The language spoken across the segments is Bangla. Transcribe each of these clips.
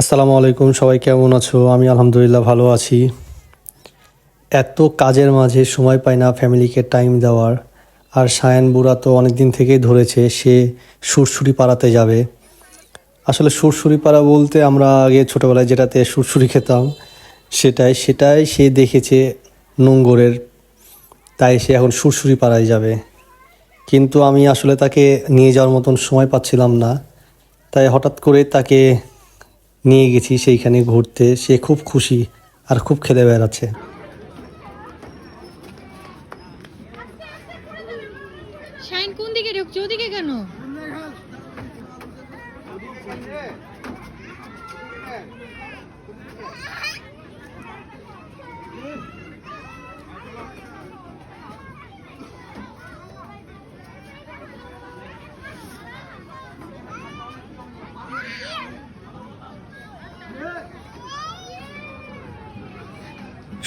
আসসালামু আলাইকুম, সবাই কেমন আছো? আমি আলহামদুলিল্লাহ ভালো আছি। এত কাজের মাঝে সময় পাই না ফ্যামিলিকে টাইম দেওয়ার। আর সায়ান বুড়া তো অনেক দিন থেকেই ধরেছে, সে সুরসুরি পাড়াতে যাবে। আসলে সুরসুরি পাড়া বলতে আমরা আগে ছোটোবেলায় যেটাতে সুরসুরি খেতাম, সেটাই সেটাই সে দেখেছে নোঙ্গরের। তাই সে এখন সুরসুরি পাড়ায় যাবে। কিন্তু আমি আসলে তাকে নিয়ে যাওয়ার মতন সময় পাচ্ছিলাম না। তাই হঠাৎ করে তাকে নিয়ে গেছি, সেইখানে ঘুরতে। সে খুব খুশি আর খুব খেলে বেড়াচ্ছে। কোন দিকে ঢুকছে? ওদিকে কেন?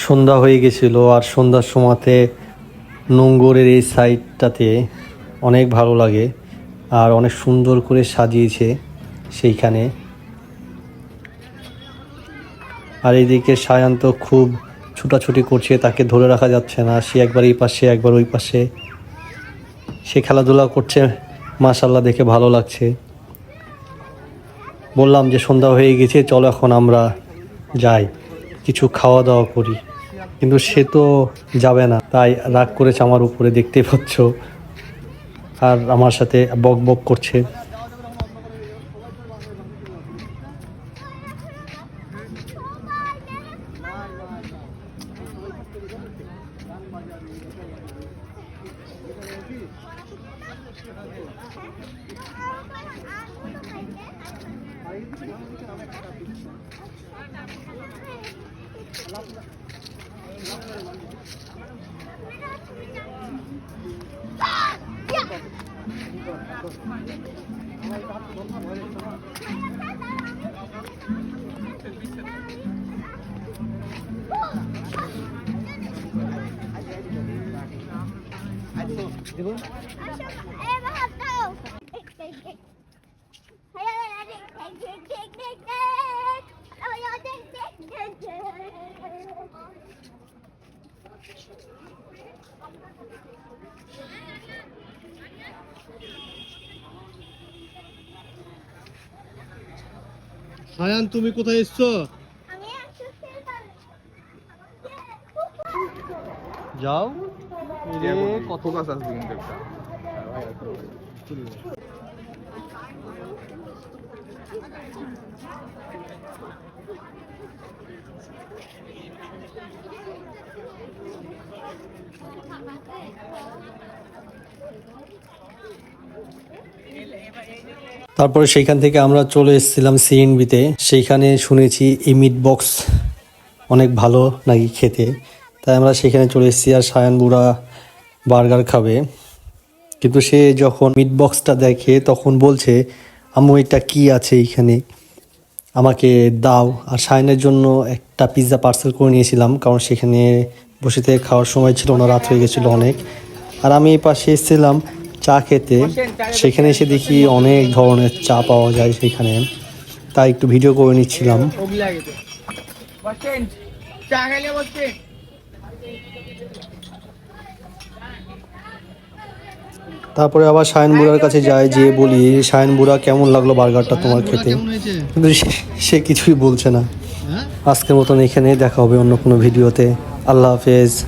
সন্ধ্যা হয়ে গেছিল আর সন্ধ্যার সময়তে নোঙ্গরের এই সাইডটাতে অনেক ভালো লাগে আর অনেক সুন্দর করে সাজিয়েছে সেইখানে। আর এইদিকে সায়ান তো খুব ছুটাছুটি করছে, তাকে ধরে রাখা যাচ্ছে না। সে একবার এই পাশে, একবার ওই পাশে। সে খেলাধুলা করছে মাশাল্লাহ দেখে ভালো লাগছে। বললাম যে সন্ধ্যা হয়ে গেছে, চলো এখন আমরা যাই, কিছু খাওয়া দাওয়া করি। কিন্তু সে তো যাবে না। তাই রাগ করেছে আমার উপরে দেখতে পাচ্ছ। আর আমার সাথে বক বক করছে। দেখুন সায়ান তুমি কোথায় এসছো? যাও। কত গাছ আসবে কিন্তু একটা তারপরে সেইখান থেকে আমরা চলে এসেছিলাম সিএনবিতে সেইখানে শুনেছি এই মিট বক্স অনেক ভালো নাকি খেতে। তাই আমরা সেখানে চলে এসেছি আর সায়ান বুড়া বার্গার খাবে। কিন্তু সে যখন মিট বক্সটা দেখে তখন বলছে, আম্মু, এটা কি আছে এইখানে? আমাকে দাও। আর সায়নের জন্য একটা পিৎজা পার্সেল করে নিয়েছিলাম, কারণ সেখানে বসে থেকে খাওয়ার সময় ছিল না, রাত হয়ে গেছিল অনেক। আর আমি এই পাশে এসেছিলাম চা খেতে। সেখানে এসে দেখি অনেক ধরনের চা পাওয়া যায় সেখানে। তাই একটু ভিডিও করে নিচ্ছিলাম। তারপরে আবার সায়ন বুড়ার কাছে যায় যে বলি সায়ন বুড়া কেমন লাগল বার্গারটা তোমার খেতে? কিন্তু সে- সে কিছুই বলছে না। হ্যাঁ? আজকের মতন এখানে দেখা হবে অন্য কোনো ভিডিওতে। আল্লাহ হাফেজ।